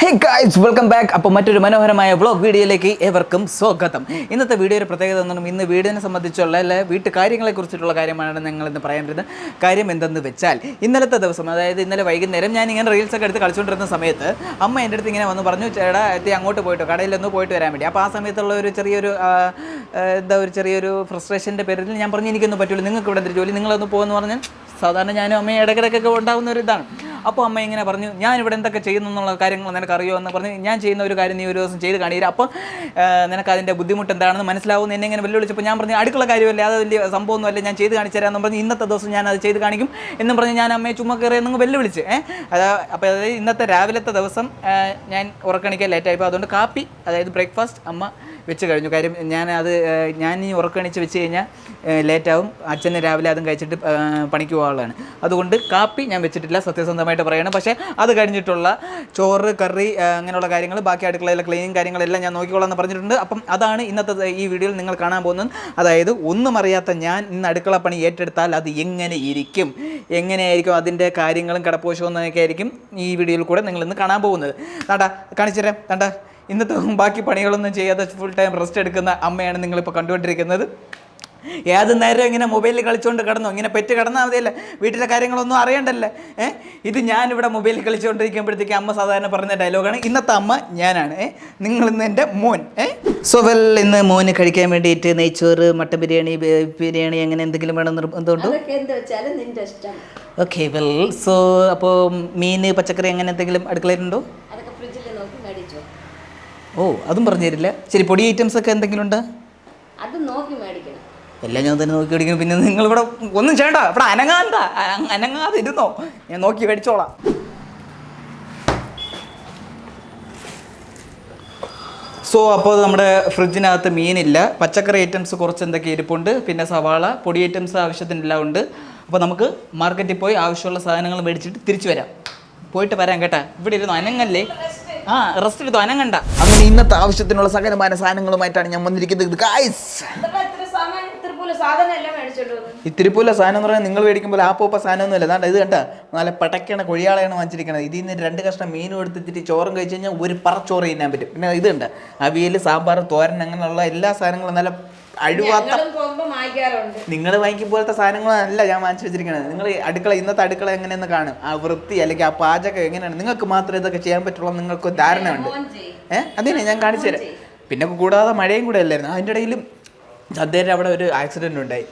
Hey guys welcome back അപ്പോൾ മറ്റൊരു മനോഹരമായ വ്ളോഗ് വീഡിയോയിലേക്ക് ഏവർക്കും സ്വാഗതം. ഇന്നത്തെ വീഡിയോയുടെ പ്രത്യേകത എന്നും ഇന്ന് വീടിനെ സംബന്ധിച്ചുള്ള അല്ലെ വീട്ടു കാര്യങ്ങളെ കുറിച്ചിട്ടുള്ള കാര്യമാണ് ഞങ്ങൾ ഇന്ന് പറയാൻ വരുന്നത് കാര്യം എന്തെന്ന് വെച്ചാൽ ഇന്നലത്തെ ദിവസം അതായത് ഇന്നലെ വൈകുന്നേരം ഞാൻ ഇങ്ങനെ റീൽസ് ഒക്കെ എടുത്ത് കളിച്ചുകൊണ്ടിരുന്ന സമയത്ത് അമ്മ എന്റെ അടുത്ത് ഇങ്ങനെ വന്ന് പറഞ്ഞു ചേടാ എത്തി അങ്ങോട്ട് പോയിട്ടോ കടയിലൊന്ന് പോയിട്ട് വരാൻ വേണ്ടി. അപ്പോൾ ആ സമയത്തുള്ള ഒരു ചെറിയൊരു എന്താ ഒരു ചെറിയൊരു ഫ്രസ്ട്രേഷന്റെ പേരിൽ ഞാൻ പറഞ്ഞു എനിക്കൊന്നും പറ്റില്ല നിങ്ങൾക്ക് ഇവിടെ എന്തൊരു ജോലി? നിങ്ങളൊന്ന് പോകുമെന്ന് പറഞ്ഞാൽ സാധാരണ ഞാനും അമ്മയും ഇടയ്ക്കിടയ്ക്കൊക്കെ ഉണ്ടാകുന്ന ഒരു ഇതാണ്. അപ്പോൾ അമ്മ ഇങ്ങനെ പറഞ്ഞു ഞാൻ ഇവിടെ എന്തൊക്കെ ചെയ്യുന്നു എന്നുള്ള കാര്യങ്ങൾ നിനക്കറിയോ? എന്ന് പറഞ്ഞ് ഞാൻ ചെയ്യുന്ന ഒരു കാര്യം നീ ഒരു ദിവസം ചെയ്ത് കാണിയില്ല അപ്പോൾ നിനക്ക് അതിന്റെ ബുദ്ധിമുട്ട് എന്താണെന്ന് മനസ്സിലാവും എന്നെ ഇങ്ങനെ വെല്ലുവിളിച്ചപ്പോൾ ഞാൻ പറഞ്ഞു അടുക്കള കാര്യമല്ലേ അത് വലിയ സംഭവമൊന്നുമല്ല ഞാൻ ചെയ്ത് കാണിച്ചു തരാമെന്ന് പറഞ്ഞ് ഇന്നത്തെ ദിവസം ഞാൻ അത് ചെയ്ത് കാണിക്കും എന്നും പറഞ്ഞ് ഞാൻ അമ്മയെ ചുമ്മാ കയറി എന്നങ്ങ് വെല്ലുവിളിച്ച്. ഏഹ് അപ്പോൾ അതായത് ഇന്നത്തെ രാവിലത്തെ ദിവസം ഞാൻ ഉറക്കണിക്കാൻ ലേറ്റായിപ്പോൾ അതുകൊണ്ട് കാപ്പി അതായത് ബ്രേക്ക്ഫാസ്റ്റ് അമ്മ വെച്ച് കഴിഞ്ഞു. കാര്യം ഞാൻ അത് ഞാൻ ഈ ഉറക്കണിച്ച് വെച്ച് കഴിഞ്ഞാൽ ലേറ്റാവും അച്ഛന് രാവിലെ അതും കഴിച്ചിട്ട് പണിക്ക് പോകാനുള്ളതാണ് അതുകൊണ്ട് കാപ്പി ഞാൻ വെച്ചിട്ടില്ല സത്യസന്ധമായിട്ട് പറയണം. പക്ഷേ അത് കഴിഞ്ഞിട്ടുള്ള ചോറ് കറി അങ്ങനെയുള്ള കാര്യങ്ങൾ ബാക്കി അടുക്കളയിലെ ക്ലീനിങ് കാര്യങ്ങളെല്ലാം ഞാൻ നോക്കിക്കോളാം എന്ന് പറഞ്ഞിട്ടുണ്ട്. അപ്പം അതാണ് ഇന്നത്തെ ഈ വീഡിയോയിൽ നിങ്ങൾ കാണാൻ പോകുന്നത്. അതായത് ഒന്നും അറിയാത്ത ഞാൻ ഇന്ന് അടുക്കള പണി ഏറ്റെടുത്താൽ അത് എങ്ങനെ ഇരിക്കും? എങ്ങനെയായിരിക്കും അതിന്റെ കാര്യങ്ങളും കടപ്പോഷവും എന്നൊക്കെ ആയിരിക്കും ഈ വീഡിയോയിൽ കൂടെ നിങ്ങൾ ഇന്ന് കാണാൻ പോകുന്നത്. കണ്ടാ കാണിച്ചു തരാം താണ്ടാ. ഇന്നത്തെ ബാക്കി പണികളൊന്നും ചെയ്യാതെ ഫുൾ ടൈം റെസ്റ്റ് എടുക്കുന്ന അമ്മയാണ് നിങ്ങളിപ്പോൾ കണ്ടുകൊണ്ടിരിക്കുന്നത്. ഏത് നേരം ഇങ്ങനെ മൊബൈലിൽ കളിച്ചുകൊണ്ട് കിടന്നു? ഇങ്ങനെ പെറ്റ് കിടന്നാൽ മതിയല്ലേ? വീട്ടിലെ കാര്യങ്ങളൊന്നും അറിയണ്ടല്ലേ? ഏഹ് ഇത് ഞാനിവിടെ മൊബൈലിൽ കളിച്ചുകൊണ്ടിരിക്കുമ്പോഴത്തേക്ക് അമ്മ സാധാരണ പറഞ്ഞ ഡയലോഗാണ് ഇന്നത്തെ അമ്മ ഞാനാണ്. ഏഹ് നിങ്ങൾ ഇന്ന് എന്റെ മോൻ. ഏഹ് സോ വെൽ ഇന്ന് മോന് കഴിക്കാൻ വേണ്ടിയിട്ട് നെയ്ച്ചോറ് മട്ടൻ ബിരിയാണി ബിരിയാണി അങ്ങനെ എന്തെങ്കിലും വേണം നിർബന്ധമുണ്ടോ അതൊക്കെ എന്ത് വെച്ചാലും നിന്റെ ഇഷ്ടം. ഓക്കെ വെൽ സോ അപ്പോൾ മീൻ പച്ചക്കറി അങ്ങനെ എന്തെങ്കിലും അടുക്കളയിലുണ്ടോ അതൊക്കെ ഫ്രിഡ്ജിൽ നോക്കി മേടിച്ചോ ഓ അതും പറഞ്ഞു തരില്ല ശരി പൊടി ഐറ്റംസ് ഒക്കെ എന്തെങ്കിലും ഉണ്ട് അത് നോക്കി മേടിക്കണം. എല്ലാം ഞാൻ തന്നെ നോക്കി മേടിക്കുന്നു പിന്നെ നിങ്ങൾ ഇവിടെ ഒന്നും ചെയ്യണ്ട. ഇവിടെ അനങ്ങാണ്ട. അനങ്ങാതെ ഇരുന്നോ ഞാൻ നോക്കി മേടിച്ചോളാം. സോ അപ്പോൾ നമ്മുടെ ഫ്രിഡ്ജിനകത്ത് മീനില്ല. പച്ചക്കറി ഐറ്റംസ് കുറച്ച് എന്തൊക്കെ ഇരിപ്പുണ്ട്. പിന്നെ സവാള പൊടി ഐറ്റംസ് ആവശ്യത്തിനെല്ലാം ഉണ്ട്. അപ്പോൾ നമുക്ക് മാർക്കറ്റിൽ പോയി ആവശ്യമുള്ള സാധനങ്ങൾ മേടിച്ചിട്ട് തിരിച്ചു വരാം. പോയിട്ട് വരാം കേട്ടാ. ഇവിടെ ഇരുന്നു അനങ്ങല്ലേ? ആ. റെസ്റ്റ് എടുത്തു? അനങ്ങണ്ട അങ്ങനെ ഇന്നത്തെ ആവശ്യത്തിനുള്ള സകലമായ സാധനങ്ങളുമായിട്ടാണ് ഞാൻ വന്നിരിക്കുന്നത്. ഗായ്സ് ഇത്തിരി ഈ സാധനം എന്ന് പറഞ്ഞാൽ നിങ്ങൾ മേടിക്കുമ്പോൾ ആ പോപ്പ സാധനമൊന്നുമില്ല. അതാണ്ട് ഇത് കണ്ട നല്ല പടക്കണ കൊഴിയാളെയാണ് വാങ്ങിച്ചിരിക്കുന്നത് ഇതിൽ നിന്ന് രണ്ട് കഷ്ണം മീനും എടുത്തിട്ട് ചോറും കഴിച്ച് കഴിഞ്ഞാൽ ഒരു പറ ചോറ് തിന്നാൻ പറ്റും. പിന്നെ ഇത് കണ്ട അവിയൽ സാമ്പാർ തോരൻ അങ്ങനെയുള്ള എല്ലാ സാധനങ്ങളും നല്ല അഴുവാത്ത നിങ്ങൾ വാങ്ങിക്കും പോലത്തെ സാധനങ്ങളല്ല ഞാൻ വാങ്ങിച്ചു വെച്ചിരിക്കുന്നത് നിങ്ങൾ അടുക്കള ഇന്നത്തെ അടുക്കള എങ്ങനെയെന്ന് കാണും. ആ വൃത്തി അല്ലെങ്കിൽ ആ പാചകം എങ്ങനെയാണ്? നിങ്ങൾക്ക് മാത്രമേ ഇതൊക്കെ ചെയ്യാൻ പറ്റുള്ളൂ നിങ്ങൾക്ക് ധാരണയുണ്ട്. ഏഹ് അതിനെ ഞാൻ കാണിച്ചു തരാം. പിന്നെ കൂടാതെ മഴയും കൂടെ അല്ലായിരുന്നു. അതിന്റെ ഇടയിലും ചന്തേന്റെ അവിടെ ഒരു ആക്സിഡന്റ് ഉണ്ടായി.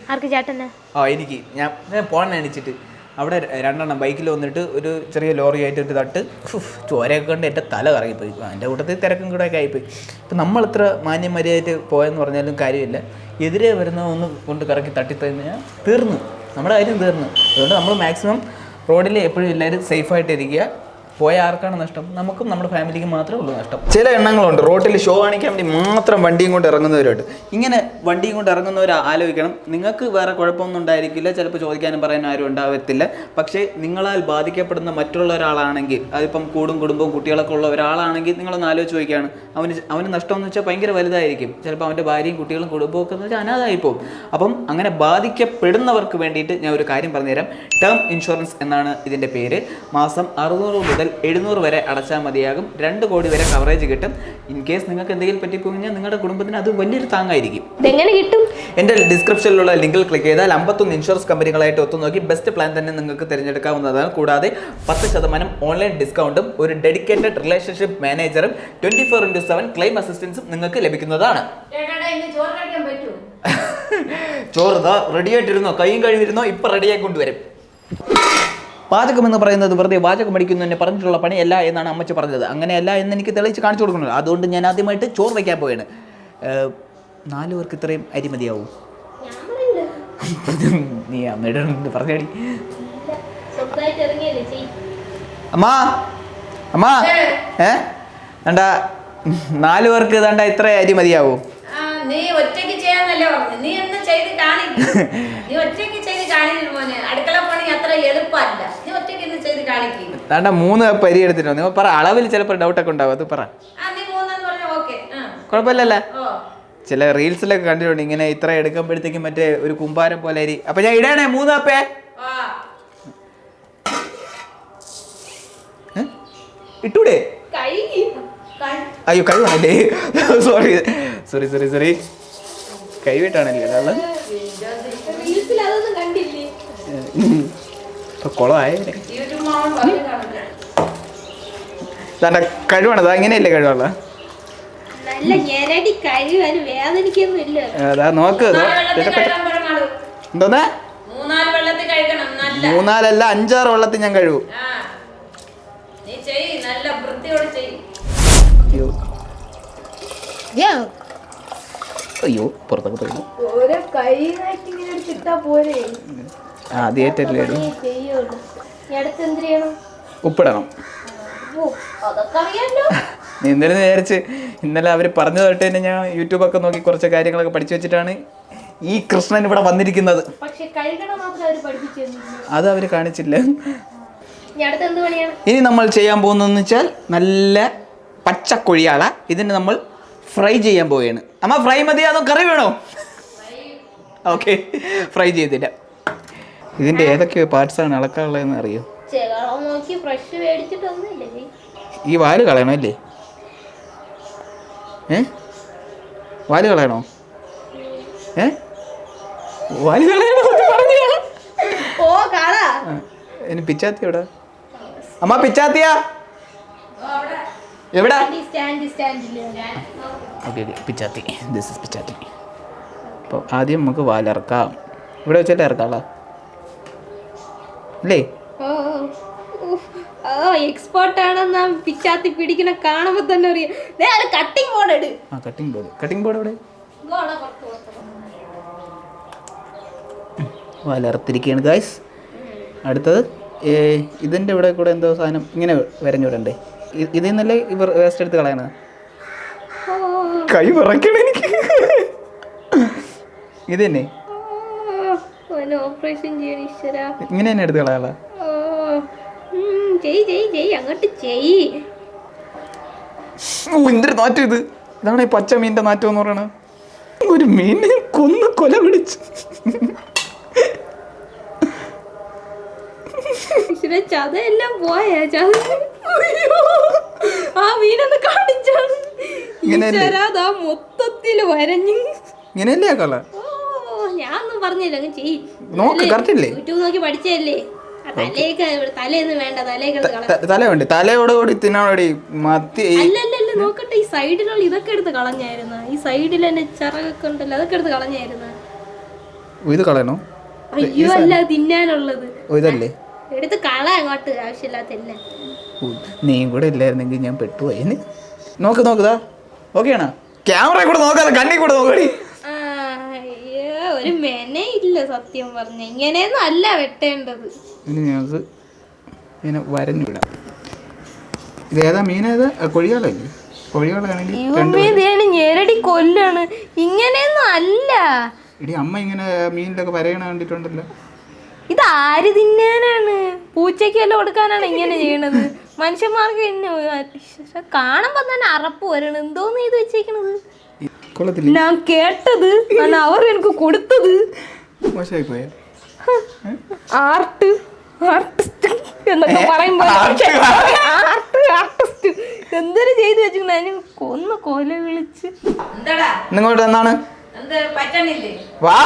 ഓ എനിക്ക്. ഞാൻ പോണെണിച്ചിട്ട് അവിടെ രണ്ടെണ്ണം ബൈക്കിൽ വന്നിട്ട് ഒരു ചെറിയ ലോറി ആയിട്ട് ഒരു തട്ട് ചോരയൊക്കെ കണ്ട് എന്റെ തല കറങ്ങിപ്പോയി. എന്റെ കൂട്ടത്തിൽ തിരക്കും കൂടെ ഒക്കെ ആയിപ്പോയി. ഇപ്പം നമ്മൾ ഇത്ര മാന്യമര്യാദയായിട്ട് പോയെന്ന് പറഞ്ഞാലും കാര്യമില്ല. എതിരെ വരുന്ന ഒന്ന് കൊണ്ട് കറക്കി തട്ടി തട്ടിത്തഴിഞ്ഞാൽ തീർന്നു. നമ്മുടെ കാര്യം തീർന്നു. അതുകൊണ്ട് നമ്മൾ മാക്സിമം റോഡിൽ എപ്പോഴും എല്ലാവരും സേഫായിട്ട് ഇരിക്കുക പോയ ആർക്കാണ് നഷ്ടം? നമുക്കും നമ്മുടെ ഫാമിലിക്ക് മാത്രമേ ഉള്ളൂ നഷ്ടം. ചില എണ്ണങ്ങളുണ്ട്. റോട്ടിൽ ഷോ കാണിക്കാൻ വേണ്ടി മാത്രം വണ്ടിയും കൊണ്ട് ഇറങ്ങുന്നവരുണ്ട്. ഇങ്ങനെ വണ്ടിയും കൊണ്ട് ഇറങ്ങുന്നവർ ആലോചിക്കണം. നിങ്ങൾക്ക് വേറെ കുഴപ്പമൊന്നും ഉണ്ടായിരിക്കില്ല. ചിലപ്പോൾ ചോദിക്കാനും പറയാനും ആരും ഉണ്ടാവത്തില്ല. പക്ഷേ നിങ്ങളാൽ ബാധിക്കപ്പെടുന്ന മറ്റുള്ള ഒരാളാണെങ്കിൽ അതിപ്പം കൂടും കുടുംബവും കുട്ടികളൊക്കെ ഉള്ള ഒരാളാണെങ്കിൽ നിങ്ങളൊന്ന് ആലോചിച്ച് നോക്കിയാണ് അവന് അവന് നഷ്ടം എന്ന് വെച്ചാൽ ഭയങ്കര വലുതായിരിക്കും. ചിലപ്പോൾ അവന്റെ ഭാര്യയും കുട്ടികളും കുടുംബവും ഒക്കെ എന്ന് വെച്ചാൽ അനാഥായി പോകും. അപ്പം അങ്ങനെ ബാധിക്കപ്പെടുന്നവർക്ക് വേണ്ടിയിട്ട് ഞാൻ ഒരു കാര്യം പറഞ്ഞുതരാം. ടേം ഇൻഷുറൻസ് എന്നാണ് ഇതിന്റെ പേര്. മാസം അറുന്നൂറ് മുതൽ എഴുന്നൂറ് വരെ അടച്ചാൽ മതിയാകും. രണ്ട് കോടി വരെ കവറേജ് കിട്ടും. ഇൻ കേസ് നിങ്ങൾക്ക് എന്തെങ്കിലും പറ്റിപ്പോയി നിങ്ങളുടെ കുടുംബത്തിന് അത് വലിയൊരു താങ്ങായിരിക്കും. എങ്ങനെ കിട്ടും? എന്റെ ഡിസ്ക്രിപ്ഷനിലുള്ള ലിങ്കിൽ ക്ലിക്ക് ചെയ്താൽ അമ്പത്തൊന്ന് ഇൻഷുറൻസ് കമ്പനികളായിട്ട് ഒത്തു നോക്കി ബെസ്റ്റ് പ്ലാൻ തന്നെ നിങ്ങൾക്ക് തിരഞ്ഞെടുക്കാവുന്നതാണ്. കൂടാതെ പത്ത് ശതമാനം ഓൺലൈൻ ഡിസ്കൗണ്ടും ഒരു dedicated relationship മാനേജറും twenty four into seven claim അസിസ്റ്റൻസും നിങ്ങൾക്ക് ലഭിക്കുന്നതാണ്. ചോറ് റെഡി ആയിട്ടിരുന്നോ? കൈയും കഴിഞ്ഞിരുന്നോ ഇപ്പം റെഡിയായി കൊണ്ടുവരും. പാചകം എന്ന് പറയുന്നത് വെറുതെ വാചകം അടിക്കുന്നു എന്നെ പറഞ്ഞിട്ടുള്ള പണിയല്ല എന്നാണ് അമ്മച്ചി പറഞ്ഞത്. അങ്ങനെയല്ല എന്ന് എനിക്ക് തെളിയിച്ച് കാണിച്ചു കൊടുക്കണം അതുകൊണ്ട് ഞാൻ ആദ്യമായിട്ട് ചോറ് വയ്ക്കാൻ പോയാണ് നാലു പേർക്ക് ഇത്രയും അരി മതിയാവും? നീ അമ്മയുടെ പറഞ്ഞടി. അമ്മാ അമ്മാ. ഏ. വേണ്ട നാല് പേർക്ക് ഇതാണ്ട ഇത്ര അരി മതിയാവും? നീ ഒറ്റയ്ക്ക് ചെയ്യാന്നല്ലേ പറഞ്ഞു നീ ഒന്ന് ചെയ്ത് കാണിക്കും നീ ഒറ്റയ്ക്ക് ചെയ്ത് കാണിക്കുന്നു മോനെ. അടുക്കള പണി അത്ര എളുപ്പമല്ല. നീ ഒറ്റയ്ക്ക് ഒന്ന് ചെയ്ത് കാണിക്കും. വേണ്ട മൂന്ന് പരി അരി എടുത്തിട്ടോ നിങ്ങൾ പറ അളവിൽ ചിലപ്പോൾ ഡൗട്ടൊക്കെ ഉണ്ടാവും. അത് പറ. ആ നീ മൂന്നെന്ന് പറഞ്ഞ ഓക്കെ ആ. കുഴപ്പമില്ലല്ലേ? ഓ. ചില റീൽസിലൊക്കെ കണ്ടിട്ടുണ്ട് ഇങ്ങനെ ഇത്ര എടുക്കുമ്പോഴത്തേക്കും മറ്റേ ഒരു കുമ്പാരം പോലെ അരി. അപ്പൊ ഞാൻ ഇടണേ മൂന്ന് കപ്പേ ആ? ഇട്ടൂടെ? കൈ അയ്യോ കഴിവാണല്ലേ? സോറി സോറി സോറി സോറി കൈവിട്ടാണല്ലേ അതൊന്നും കണ്ടില്ലേ? ഇപ്പൊ കുളമായ തന്റെ കഴിവാണ്. അങ്ങനെയല്ലേ കഴിവുള്ള? അതാ നോക്ക്. എന്തോന്നാ? മൂന്നാൽ വെള്ളത്തിൽ കഴുകണം നല്ല. മൂന്നാലല്ല അഞ്ചാറ് വെള്ളത്തിൽ ഞാൻ കഴിവും. ആ. നീ ചെയ് നല്ല വൃത്തിയോട് ചെയ് അയ്യോ. അയ്യോ പുറത്തൊക്കെ പോയി. ആദ്യമായിട്ടല്ലേ ഉപ്പിടണം. നീ ഇന്നലെ വിചാരിച്ച്? ഇന്നലെ അവർ പറഞ്ഞു തൊട്ട് തന്നെ ഞാൻ യൂട്യൂബൊക്കെ നോക്കി കുറച്ച് കാര്യങ്ങളൊക്കെ പഠിച്ചു വെച്ചിട്ടാണ് ഈ കൃഷ്ണൻ ഇവിടെ വന്നിരിക്കുന്നത്. അത് അവർ കാണിച്ചില്ല. ഇനി നമ്മൾ ചെയ്യാൻ പോകുന്നതെന്ന് വെച്ചാൽ നല്ല പച്ചക്കൊഴിയാള. ഇതിന് നമ്മൾ ഫ്രൈ ചെയ്യാൻ പോവുകയാണ്. അമ്മ ഫ്രൈ മതി അതോ കറി വേണോ? ഓക്കെ. ഫ്രൈ ചെയ്തില്ല. ഇതിന്റെ ഏതൊക്കെ പാർട്സ് ആണ് അളക്കാനുള്ളതെന്ന് അറിയോ? ഈ വാൽ കളയണോ അല്ലേ? ഏ? വാൽ കളയണോ? ഏ? വാൽ കളയണോ. ഓ ഇനി പിച്ചാത്തി എവിടെ? അമ്മ പിച്ചാത്തിയാ? എവിടാ? Okay okay. പിച്ചാത്തി. ദിസ് ഇസ് പിച്ചാത്തി. അപ്പോൾ ആദ്യം നമുക്ക് വാലിറക്കാം. ഇവിടെ വെച്ചിട്ട് ഇറക്കാമല്ലോ അല്ലേ ഓ എക്സ്പേർട്ട് ആണെന്ന് ആ പിച്ചാത്തി പിടിക്കണ കാണുമ്പോ തന്നെ അറിയാം. ബോർഡ് ആ കട്ടിംഗ് ബോർഡ് കട്ടിംഗ് ബോർഡ് എവിടെ. വലർത്തിരിക്കുകയാണ് ഗായ്സ് അടുത്തത് ഇതിന്റെ ഇവിടെ കൂടെ എന്തോ സാധനം ഇങ്ങനെ വരഞ്ഞു വിടണ്ടേ? ഇതിൽ നിന്നല്ലേ ഇവർ വേസ്റ്റ് എടുത്ത് കളയണത്? കൈ വിറക്കണം എനിക്ക്. ഇത് തന്നെ. ഓന് ഓപ്പറേഷൻ ചെയ്യണം ഈശ്വര. ഇങ്ങനെ തന്നെ എടുത്ത് കളയാള ചെയ് ചെയ് ചെയ് അങ്ങോട്ട് ചെയ് എന്തൊരു നാറ്റം ഇത്? ഇതാണ് ഈ പച്ച മീനിന്റെ നാറ്റം എന്ന് പറയണത്. ഒരു മീനിനെ കൊന്ന് കൊല പിടിച്ചു. ഈശ്വര ചതയെല്ലാം പോയാ ചത ആ മീനൊന്ന് കാണിച്ചാണ്? ഈശ്വര അതാ മൊത്തത്തിൽ വരഞ്ഞു. ഇങ്ങനെയല്ലേ ഞാനൊന്നും പറഞ്ഞില്ല. അങ്ങ് ചെയ് നോക്ക് കറക്റ്റ് അല്ലേ യൂട്യൂബ് നോക്കി പഠിച്ചല്ലേ ആ തലയൊക്കെ തലയൊന്നും വേണ്ട തലയൊക്കെ എടുത്ത് തല വേണ്ട തലയോട് കൂടി തിന്നോടി മത്തി ഈ- അല്ലല്ലല്ല നോക്കട്ടെ ഈ സൈഡിലുള്ള ഇതൊക്കെ എടുത്ത് കളഞ്ഞായിരുന്നു? ഈ സൈഡിൽ തന്നെ ചിറകൊക്കെ ഉണ്ടല്ലോ അതൊക്കെ എടുത്ത് കളഞ്ഞായിരുന്നു? ഇത് കളയണോ? അയ്യോ അല്ല തിന്നാനുള്ളത്. ഓ ഇതല്ലേ? എടുത്ത് കള അങ്ങോട്ട് ആവശ്യമില്ലാത്ത എല്ലാം. നീയും കൂടെ ഇല്ലായിരുന്നെങ്കിൽ ഞാൻ പെട്ടുപോയി നോക്ക് നോക്കുതാ ഓക്കെയാണ്? ക്യാമറ കൂടെ നോക്കാതെ കണ്ണി കൂടെ നോക്കടി ഒരു മെനയില്ല സത്യം പറഞ്ഞ. ഇങ്ങനെയൊന്നും അല്ല വെട്ടേണ്ടത്. ഇനി ഞങ്ങൾക്ക് ഇങ്ങനെ വരഞ്ഞു വിടാം ഇത് ഏതാ മീൻ ഏതാ? കൊഴിയാളല്ലേ? കൊഴിയാളാണെങ്കിൽ ഞെരടി കൊല്ലാണ്. ഇങ്ങനെയൊന്നും അല്ല. ഇടി അമ്മ ഇങ്ങനെ മീനിലൊക്കെ വരയണ കണ്ടിട്ടുണ്ടല്ലോ. ഇത് ആര് തിന്നാനാണ്? പൂച്ചയ്ക്ക് വല്ലതും കൊടുക്കാനാണ് ഇങ്ങനെ ചെയ്യണത്? മനുഷ്യന്മാർക്ക് ഇന്നെ ശ്ശെ, കാണുമ്പോ തന്നെ അറപ്പ് വരണം. എന്തോന്ന് ഇത് വെച്ചേക്കണത്? കൊള്ളത്തില്ല. ഞാൻ കേട്ടത് അല്ല അവർ എനിക്ക് കൊടുത്തത്. മോശമായി പോയ ആർട്ട് ആർട്ടിസ്റ്റ് എന്നൊക്കെ ആർട്ട് ആർട്ടിസ്റ്റ്. എന്തൊരു ചെയ്തു വെച്ചിരിക്കണ അതിന് കൊന്ന് കൊല വിളിച്ച്. എന്താടാ? നിങ്ങോട്ട് എന്താണ്? എന്ത് പറ്റണില്ലേ? വാ.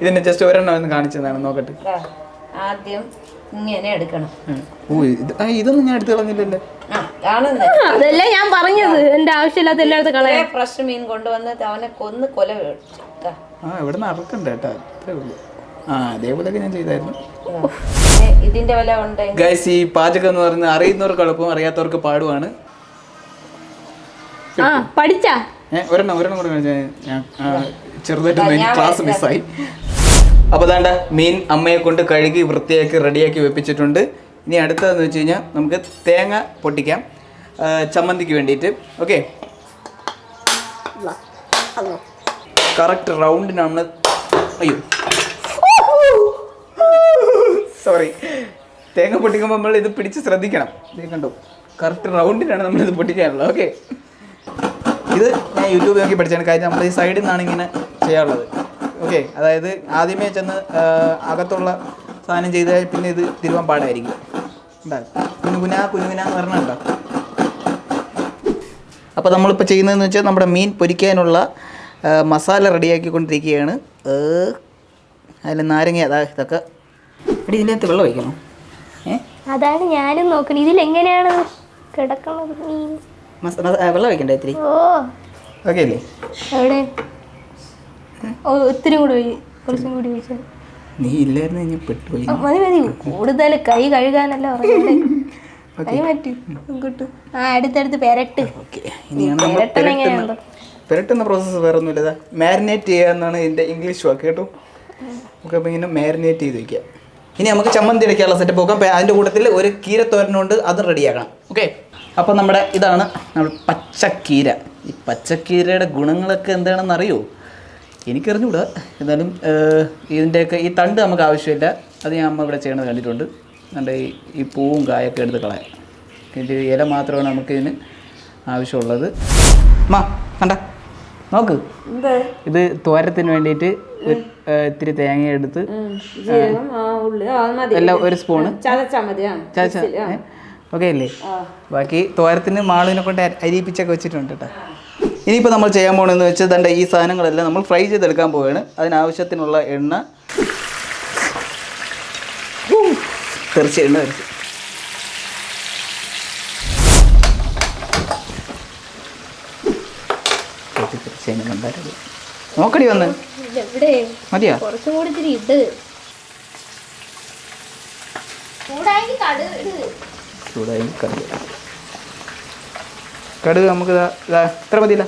ഇതിന്റെ ജസ്റ്റ് ഒരെണ്ണം കാണിച്ചതാണ് നോക്കട്ടെ. ആദ്യം ഇങ്ങനെ എടുക്കണം. ഓ ഇത് ആ, ഇതൊന്നും ഞാൻ എടുത്ത് കളഞ്ഞില്ലല്ലേ? ആ കാണുന്നേ അതല്ലേ ഞാൻ പറഞ്ഞത്. എന്റെ ആവശ്യമില്ലാത്ത എല്ലായിടത്തും കളയാൻ. ഫ്രഷ് മീൻ കൊണ്ടുവന്ന് അവനെ കൊന്ന് കൊല മേടിച്ചു. ദാ, ആ ഇവിടെ നിന്ന് അറക്കണ്ട കേട്ടോ. അത്രേ ഉള്ളൂ. ആ അതേപോലെയൊക്കെ ഞാൻ ചെയ്തായിരുന്നു. ദാ. ഏ, ഇതിന്റെ വില ഗൈസ് ഈ പാചകം എന്ന് പറയുന്നത് അറിയുന്നവർക്ക് എളുപ്പം അറിയാത്തവർക്ക് പാടുവാണ്. ആ പഠിച്ചാ? ഒരെണ്ണം ഒരെണ്ണം കൂടെ കാണിച്ചാ ഞാൻ ആ, എനിക്ക് ക്ലാസ് മിസ്സായി. അപ്പോൾ അതാണ്ട് മീൻ അമ്മയെ കൊണ്ട് കഴുകി വൃത്തിയാക്കി റെഡിയാക്കി വെപ്പിച്ചിട്ടുണ്ട്. ഇനി അടുത്തതെന്ന് വെച്ച് കഴിഞ്ഞാൽ നമുക്ക് തേങ്ങ പൊട്ടിക്കാം. ചമ്മന്തിക്ക് വേണ്ടിയിട്ട്. ഓക്കെ? കറക്റ്റ് റൗണ്ടിനാണ് അയ്യോ. സോറി തേങ്ങ പൊട്ടിക്കുമ്പോൾ നമ്മൾ ഇത് പിടിച്ച് ശ്രദ്ധിക്കണം. ഇത് കണ്ടു? കറക്റ്റ് റൗണ്ടിനാണ് നമ്മളിത് പൊട്ടിക്കാനുള്ളത്. ഓക്കെ? ഇത് ഞാൻ യൂട്യൂബ് നോക്കി പഠിച്ചാണ്. കാര്യം നമ്മൾ ഈ സൈഡിൽ നിന്നാണ് ഇങ്ങനെ ചെയ്യാറുള്ളത്. ഓക്കെ അതായത് ആദ്യമേ ചെന്ന് അകത്തുള്ള സാധനം ചെയ്ത് പിന്നെ ഇത് തിരുവാൻ പാടായിരിക്കും. ഉണ്ടാ കുനുകുന കുനുകുന എന്ന് പറഞ്ഞുണ്ടോ അപ്പോൾ നമ്മളിപ്പോൾ ചെയ്യുന്നതെന്ന് വെച്ചാൽ നമ്മുടെ മീൻ പൊരിക്കാനുള്ള മസാല റെഡിയാക്കിക്കൊണ്ടിരിക്കുകയാണ്. ഏ, അതിൽ നാരങ്ങ അതാ ഇതൊക്കെ. എടി ഇതിനകത്ത് വെള്ളം ഒഴിക്കണം? അതാണ് ഞാനും നോക്കണം മസ- മസ- വെള്ളം ഒഴിക്കണ്ടേ ഇത്തിരി? ഓ. ഓക്കെ അല്ലേ എവിടെ? ഒത്തിരി കൂടി ഒഴി കുറച്ചും കൂടി ഒഴിച്ചത് നീ ഇല്ലായിരുന്നു ഞാൻ പെട്ടുപോയി. മതി മതി. കൂടുതൽ കൈ കഴുകാനല്ല പറഞ്ഞത് കൈ മാറ്റി ഇങ്ങോട്ട് ആ അടുത്തടുത്ത് പെരട്ട്. പെരട്ടുന്ന പ്രോസസ്സ് വേറെ ഒന്നുമില്ല മാരിനേറ്റ് ചെയ്യുക എന്നാണ് ഇതിന്റെ ഇംഗ്ലീഷ് വാക്ക് കേട്ടോ. നമുക്ക് അപ്പോൾ ഇങ്ങനെ മാരിനേറ്റ് ചെയ്ത് വയ്ക്കാം ഇനി നമുക്ക് ചമ്മന്തി അടയ്ക്കാനുള്ള സെറ്റപ്പ് നോക്കാം. അതിന്റെ കൂട്ടത്തിൽ ഒരു കീരത്തോരനുണ്ട് അത് റെഡിയാക്കണം ഓക്കെ. അപ്പോൾ നമ്മുടെ ഇതാണ് നമ്മൾ പച്ചക്കീര. ഈ പച്ചക്കീരയുടെ ഗുണങ്ങളൊക്കെ എന്താണെന്ന് അറിയോ എനിക്കറിഞ്ഞൂടാ. എന്നാലും ഏഹ്, ഇതിന്റെയൊക്കെ ഈ തണ്ട് നമുക്ക് ആവശ്യമില്ല. അത് ഞാൻ അമ്മ ഇവിടെ ചെയ്യണത് കണ്ടിട്ടുണ്ട്. നല്ല ഈ ഈ പൂവും കായൊക്കെ എടുത്ത് കളയാം ഇതിന്റെ ഇല മാത്രമാണ് നമുക്കിതിന് ആവശ്യമുള്ളത്. മാ കണ്ട. നോക്ക്. ഇത് തോരത്തിന് വേണ്ടിയിട്ട് ഇത്തിരി തേങ്ങ എടുത്ത് എല്ലാം ഒരു സ്പൂണ്. ഓക്കെ അല്ലേ? ബാക്കി തോരത്തിന് മാളിനെ കൊണ്ട് അരി- അരിയിപ്പിച്ചൊക്കെ വെച്ചിട്ടുണ്ട് കേട്ടോ. ഇനിയിപ്പോൾ നമ്മൾ ചെയ്യാൻ പോകണമെന്ന് വെച്ചാൽ തന്റെ ഈ സാധനങ്ങളെല്ലാം നമ്മൾ ഫ്രൈ ചെയ്തെടുക്കാൻ പോവുകയാണ് അതിനാവശ്യത്തിനുള്ള എണ്ണ. തീർച്ചയായിട്ടും എണ്ണ നോക്കടി വന്ന്. മതിയാ? കുറച്ചും കൂടി ഇത്തിരി ഇട്ട് ചൂടായി കടുക് ചൂടായി കടുക് കടുക് നമുക്ക് ഇതാ ഇതാ ഇത്ര മതിയില്ല.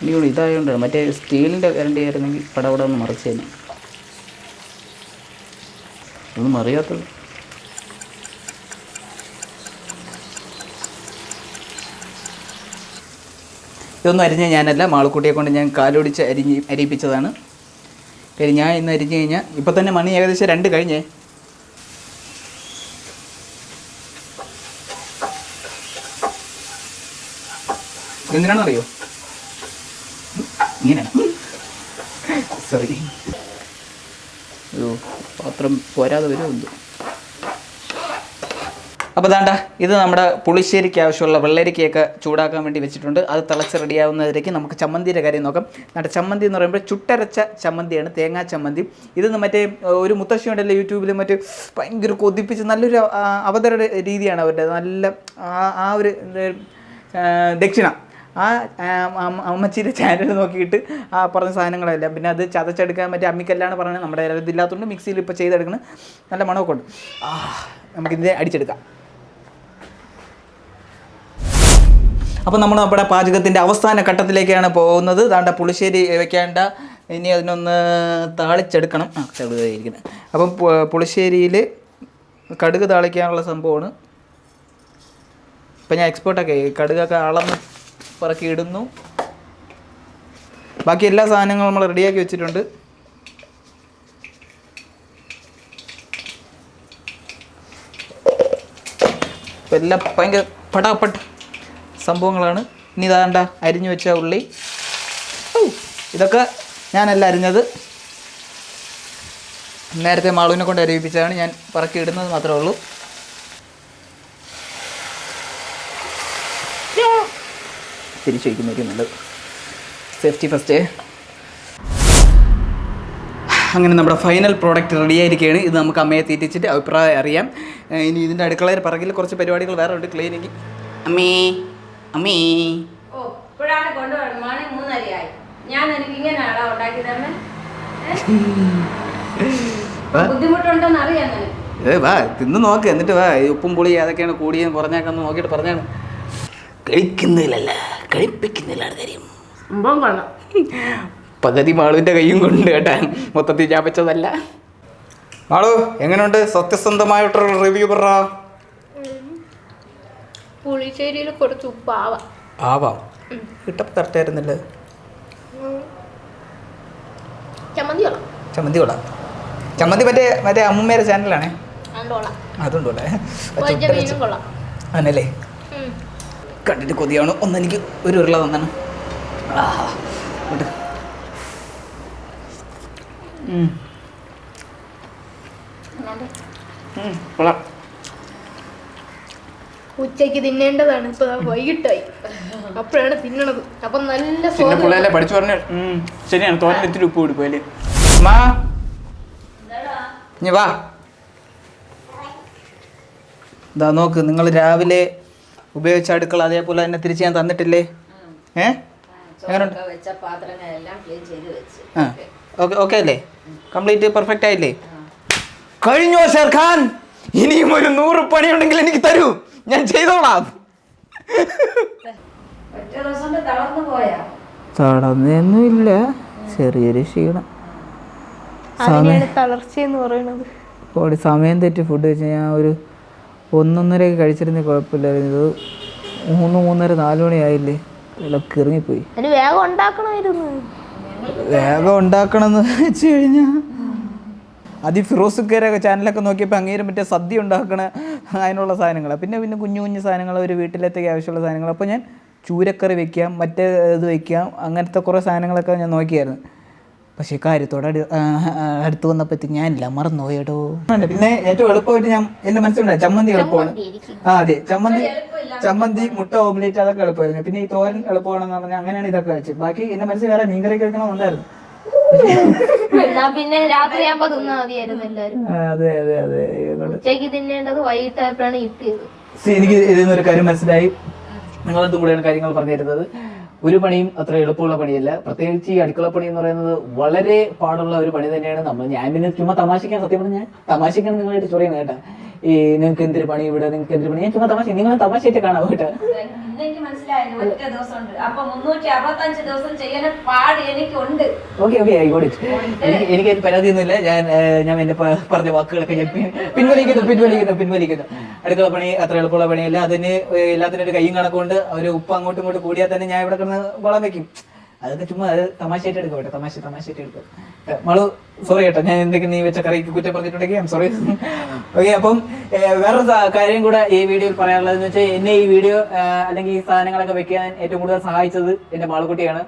എനിക്ക് ഇതായതുകൊണ്ട് മറ്റേ സ്റ്റീലിന്റെ കരണ്ടി ആയിരുന്നെങ്കിൽ പടപട ഒന്ന് മറിച്ച് തന്നെ ഒന്നും അറിയാത്തത്. ഇതൊന്നും അരിഞ്ഞ ഞാനല്ല മാളക്കുട്ടിയെ കൊണ്ട് ഞാൻ കാലൊടിച്ച് അരിഞ്ഞ് അരിയിപ്പിച്ചതാണ്. ഞാൻ ഇന്ന് അരിഞ്ഞ് കഴിഞ്ഞാൽ ഇപ്പം തന്നെ മണി ഏകദേശം രണ്ട് കഴിഞ്ഞേ. എന്തിനാണെന്ന് അറിയോ ഇങ്ങനെയാണ് സോറി പാത്രം പോരാതെ വരും അപ്പോൾ ദാണ്ട ഇത് നമ്മുടെ പുളിശ്ശേരിക്ക് ആവശ്യമുള്ള വെള്ളരിക്കയൊക്കെ ചൂടാക്കാൻ വേണ്ടി വെച്ചിട്ടുണ്ട്. അത് തിളച്ച് റെഡിയാവുന്നതിലേക്ക് നമുക്ക് ചമ്മന്തിയുടെ കാര്യം നോക്കാം. നമ്മുടെ ചമ്മന്തി എന്ന് പറയുമ്പോൾ ചുട്ടരച്ച ചമ്മന്തിയാണ് തേങ്ങാ ചമ്മന്തി. ഇത് മറ്റേ ഒരു മുത്തശ്ശി ഉണ്ടല്ലോ യൂട്യൂബിൽ മറ്റേ ഭയങ്കര കൊതിപ്പിച്ച് നല്ലൊരു അവതര രീതിയാണ് അവരുടെ നല്ല ആ- ഒരു ദക്ഷിണ. ആ അമ്മ- അമ്മച്ചിയുടെ ചാനൽ നോക്കിയിട്ട് ആ പറഞ്ഞ സാധനങ്ങളെല്ലാം? പിന്നെ അത് ചതച്ചെടുക്കാൻ പറ്റിയ അമ്മിക്കല്ലാണ് പറയുന്നത് നമ്മുടെ ഇതില്ലാത്തതുകൊണ്ട് മിക്സിയിൽ ഇപ്പോൾ ചെയ്തെടുക്കണം. നല്ല മണമൊക്കെ ഉണ്ട്. ആ നമുക്കിതിനെ അടിച്ചെടുക്കാം. അപ്പോൾ നമ്മൾ നമ്മുടെ പാചകത്തിന്റെ അവസാന ഘട്ടത്തിലേക്കാണ് പോകുന്നത്. ദാണ്ട പുളിശ്ശേരി വെക്കേണ്ട. ഇനി അതിനൊന്ന് താളിച്ചെടുക്കണം. ആ ചെറുതായിരിക്കുന്നത് അപ്പം പുളിശ്ശേരിയിൽ കടുക് താളിക്കാനുള്ള സംഭവമാണ്. ഇപ്പം ഞാൻ എക്സ്പേർട്ടൊക്കെ കടുകൊക്കെ അളന്ന് പറക്കി ഇടുന്നു. ബാക്കി എല്ലാ സാധനങ്ങളും നമ്മൾ റെഡിയാക്കി വെച്ചിട്ടുണ്ട്. എല്ലാം ഭയങ്കര പടാപ്പട്ട് സംഭവങ്ങളാണ്. ഇനി ഇതാണ്ട അരിഞ്ഞു വെച്ച ഉള്ളി. ഇതൊക്കെ ഞാനല്ല അരിഞ്ഞത്. നേരത്തെ മാളുവിനെ കൊണ്ട് അരിവിപ്പിച്ചാണ് ഞാൻ പറക്കി ഇടുന്നത് മാത്രമേ ഉള്ളൂ. തിരിച്ചു വയ്ക്കുന്നതായിരിക്കും നല്ലത് സേഫ്റ്റി ഫസ്റ്റ് അങ്ങനെ നമ്മുടെ ഫൈനൽ പ്രോഡക്റ്റ് റെഡി ആയിരിക്കുകയാണ്. ഇത് നമുക്ക് അമ്മയെ തീറ്റിച്ചിട്ട് അഭിപ്രായം അറിയാം. ഇനി ഇതിന്റെ അടുക്കളയിൽ പറകിൽ കുറച്ച് പരിപാടികൾ വേറെ ഉണ്ട്. ക്ലീനിങ് അമ്മേ അമ്മേ. ഓ ഇപ്പോഴാണ് കൊണ്ടുവരണം മണി മൂന്നരയായി. ഞാൻ എനിക്ക് ഇങ്ങനെയാണോ ഉണ്ടാക്കി തന്നെ വാ. ബുദ്ധിമുട്ടുണ്ടെന്ന് അറിയാം നിനക്ക്. ഏ വാ തിന്ന് നോക്ക്. എന്നിട്ട് വാ ഈ ഉപ്പും പുളി അതൊക്കെയാണ് കൂടിയും പറഞ്ഞാൽ ഒന്ന് നോക്കിയിട്ട് പറഞ്ഞാണ് കഴിക്കുന്നതിലല്ല കഴിപ്പിക്കുന്നതിലാണ് കാര്യം സംഭവം കൊള്ളാം. പകുതി മാളുവിന്റെ കൈയും കൊണ്ട് കേട്ടാൻ മൊത്തത്തിൽ ഞാൻ വെച്ചതല്ല. മാളു എങ്ങനെയുണ്ട്? സത്യസന്ധമായിട്ടൊരു റിവ്യൂ പറ. പുളിശ്ശേരിയിൽ കുറച്ച് ഉപ്പാവ. ആവാം. കിട്ടപ്പോൾ കറക്റ്റായിരുന്നല്ലോ ചമ്മന്തി കൊള്ളാം. ചമ്മന്തി കൊള്ളാം. ചമ്മന്തി മറ്റേ മറ്റേ അമ്മൂമ്മയുടെ ചാനലാണേ അതുകൊണ്ടല്ലേ ആണല്ലേ. കണ്ടിട്ട് കൊതിയാണ് ഒന്നെനിക്ക് ഒരു ഉരുള തന്നാണ്. ആഹാ. കൊള്ളാം. ഉച്ചയ്ക്ക് തിന്നേണ്ടതാണ്. ഇപ്പൊ വൈകിട്ടായി. അപ്പോഴാണ് തിന്നണത്. അപ്പൊ നല്ല പിള്ളേരെ പഠിച്ചു പറഞ്ഞു ശരിയാണ്. തോരൻ ഇത്തിരി ഉപ്പ് കൊടുക്കുമല്ലേ മാ. നീ വാ. ഇതാ നോക്ക്. നിങ്ങൾ രാവിലെ ഉപയോഗിച്ച അടുക്കള അതേപോലെ തന്നെ തിരിച്ച് ഞാൻ തന്നിട്ടില്ലേ? ഏ? എങ്ങനെയുണ്ട് ആ ഓക്കെ ഓക്കെ അല്ലേ? കംപ്ലീറ്റ് പെർഫെക്റ്റ് ആയില്ലേ? കഴിഞ്ഞോ ഷെർഖാൻ ഇനിയും ഒരു നൂറ് പണിയുണ്ടെങ്കിൽ എനിക്ക് തരൂ. ഞാൻ ചെയ്തോളാം. ഒറ്റ ദിവസം കൊണ്ട് തളർന്നു പോയാ? തടന്നൊന്നുമില്ല ചെറിയൊരു ക്ഷീണം. അതിനെയാണ് തളർച്ച എന്ന് പറയുന്നത്. ഓടി സമയം തെറ്റി ഫുഡ് കഴിച്ചാൽ ഞാൻ ഒരു ഒന്നൊന്നരയൊക്കെ കഴിച്ചിരുന്നേ കുഴപ്പമില്ലായിരുന്നു. ഇത് മൂന്ന് മൂന്നര നാല് മണിയായില്ലേ? ഇളക്ക് ഇറങ്ങിപ്പോയി. അതിന് വേഗം ഉണ്ടാക്കണമായിരുന്നു. വേഗം ഉണ്ടാക്കണമെന്ന് വെച്ച് കഴിഞ്ഞാൽ അതി ഫിറോസുക്കാരൊക്കെ ചാനലൊക്കെ നോക്കിയപ്പോൾ അങ്ങേരും മറ്റേ സദ്യ ഉണ്ടാക്കണ അതിനുള്ള സാധനങ്ങൾ പിന്നെ പിന്നെ കുഞ്ഞു കുഞ്ഞു സാധനങ്ങൾ ഒരു വീട്ടിലത്തേക്ക് ആവശ്യമുള്ള സാധനങ്ങൾ. അപ്പോൾ ഞാൻ ചൂരക്കറി വെക്കാം മറ്റേ ഇത് വെക്കാം അങ്ങനത്തെ കുറേ സാധനങ്ങളൊക്കെ ഞാൻ നോക്കിയായിരുന്നു. പക്ഷേ കാര്യത്തോടെ അടു അടുത്ത് വന്നപ്പോഴത്തേക്ക് ഞാനില്ല മറന്നുപോയടോ. പിന്നെ ഏറ്റവും എളുപ്പമായിട്ട് ഞാൻ എന്റെ മനസ്സിലുണ്ടായി ചമ്മന്തി എളുപ്പമാണ്. ആ അതെ ചമ്മന്തി ചമ്മന്തി മുട്ട ഓംലേറ്റ് അതൊക്കെ എളുപ്പമായിരുന്നു. പിന്നെ ഈ തോരൻ എളുപ്പമാണെന്ന് പറഞ്ഞാൽ അങ്ങനെയാണ് ഇതൊക്കെ വെച്ചത്. ബാക്കി എന്റെ മനസ്സിൽ വേറെ മീൻകറി കഴിക്കണമെന്നുണ്ടായിരുന്നു പിന്നെ രാത്രി ആകുമ്പോ തിന്നാ മതിയായിരുന്നു എല്ലാരും അതെ അതെ അതെ. അതുകൊണ്ട് ഉച്ചയ്ക്ക് തിന്നേണ്ടത് വൈകിട്ടായപ്പോഴാണ് കിട്ടിയത് എനിക്ക് ഇതിൽ നിന്നൊരു കാര്യം മനസ്സിലായി. നിങ്ങളെന്തും കൂടെയാണ് കാര്യങ്ങൾ പറഞ്ഞു തരുന്നത് ഒരു പണിയും അത്ര എളുപ്പമുള്ള പണിയല്ല. പ്രത്യേകിച്ച് ഈ അടുക്കള പണി എന്ന് പറയുന്നത് വളരെ പാടുള്ള ഒരു പണി തന്നെയാണ്. നമ്മൾ ഞാൻ പിന്നെ ചുമ്മാ തമാശിക്കാൻ സത്യം പറഞ്ഞാൽ തമാശിക്കാൻ നിങ്ങളായിട്ട് ചൊറിയാണ് കേട്ടാ. ഈ നിങ്ങൾക്ക് എന്തൊരു പണി ഇവിടെ നിങ്ങൾക്ക് എന്തൊരു പണി? ഞാൻ ചുമ്മാ തമാശ നിങ്ങൾ തമാശയായിട്ട് കാണാം കേട്ടോ? എനിക്ക് മനസ്സിലായത് ഒറ്റ ദിവസം ഉണ്ട് അപ്പൊ മുന്നൂറ്റി അറുപത്തഞ്ച് ദിവസം ചെയ്യാൻ പാട് എനിക്കുണ്ട്. ഓക്കെ ഓക്കെ ആയിക്കോട്ടെ എനിക്ക് എനിക്ക് ഒരു പരാതിയൊന്നുമില്ല. ഞാൻ ഞാൻ എന്റെ പറഞ്ഞ വാക്കുകളൊക്കെ ഞാൻ പിൻ- പിൻവലിക്കുന്നു പിൻവലിക്കുന്നു പിൻവലിക്കുന്നു. അടുക്കള പണി അത്ര എളുപ്പമുള്ള പണിയല്ല. അതിന് എല്ലാത്തിനും ഒരു കൈയും കണക്കുകൊണ്ട് ഒരു ഉപ്പ് അങ്ങോട്ടും ഇങ്ങോട്ടും കൂടിയാൽ തന്നെ ഞാൻ ഇവിടെ കിടന്ന് വളം വെക്കും. അതൊക്കെ ചുമ്മാ അത് തമാശയായിട്ട് എടുക്കും കേട്ടോ തമാശ തമാശയായിട്ട് എടുക്കും മളു സോറി കേട്ടോ. ഞാൻ എന്തെങ്കിലും നീ വെച്ച കറിക്ക് കുറ്റം പറഞ്ഞിട്ടുണ്ടെങ്കിൽ ഐം സോറി ഓക്കെ അപ്പം വേറെ കാര്യം കൂടെ ഈ വീഡിയോയിൽ പറയാനുള്ളതെന്ന് വെച്ചാൽ എന്നെ ഈ വീഡിയോ അല്ലെങ്കിൽ ഈ സാധനങ്ങളൊക്കെ വെക്കാൻ ഏറ്റവും കൂടുതൽ സഹായിച്ചത് എന്റെ മാളുകുട്ടിയാണ്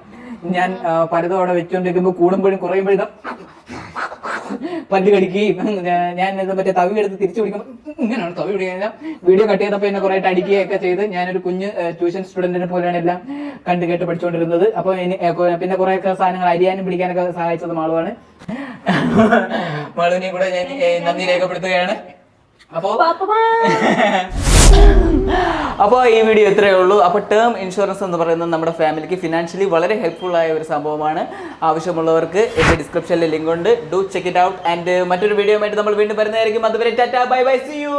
ഞാൻ പലതും അവിടെ വെച്ചുകൊണ്ടിരിക്കുമ്പോൾ കൂടുമ്പോഴും കുറയുമ്പോഴും പല്ല് കടിക്കുകയും ഞാൻ- ഇത് മറ്റേ തവി എടുത്ത് തിരിച്ചു പിടിക്കുമ്പോൾ ഇങ്ങനെയാണ് തവി പിടിക്കുക വീഡിയോ കട്ട് ചെയ്തപ്പോൾ എന്നെ കുറെ അടിക്കുകയൊക്കെ ചെയ്ത് ഞാനൊരു കുഞ്ഞ് ട്യൂഷൻ സ്റ്റുഡന്റിനെ പോലെയാണ് എല്ലാം കണ്ടു കേട്ട് പഠിച്ചുകൊണ്ടിരുന്നത് അപ്പോൾ പിന്നെ കുറേയൊക്കെ സാധനങ്ങൾ അരിയാനും പിടിക്കാനൊക്കെ സഹായിച്ചത് മാളുവാണ്. മാളുവിനെയും കൂടെ ഞാൻ നന്ദി രേഖപ്പെടുത്തുകയാണ്. അപ്പോ അപ്പോൾ ഈ വീഡിയോ ഇത്രയേ ഉള്ളൂ. അപ്പോൾ ടേം ഇൻഷുറൻസ് എന്ന് പറയുന്നത് നമ്മുടെ ഫാമിലിക്ക് ഫിനാൻഷ്യലി വളരെ ഹെൽപ്ഫുൾ ആയ ഒരു സംഭവമാണ്. ആവശ്യമുള്ളവർക്ക് എന്റെ ഡിസ്ക്രിപ്ഷനിൽ ലിങ്ക് ഉണ്ട്. Do check it out and മറ്റൊരു വീഡിയോ ആയിട്ട് നമ്മൾ വീണ്ടും വരുന്നതായിരിക്കും. അതുവരെ tata bye bye see you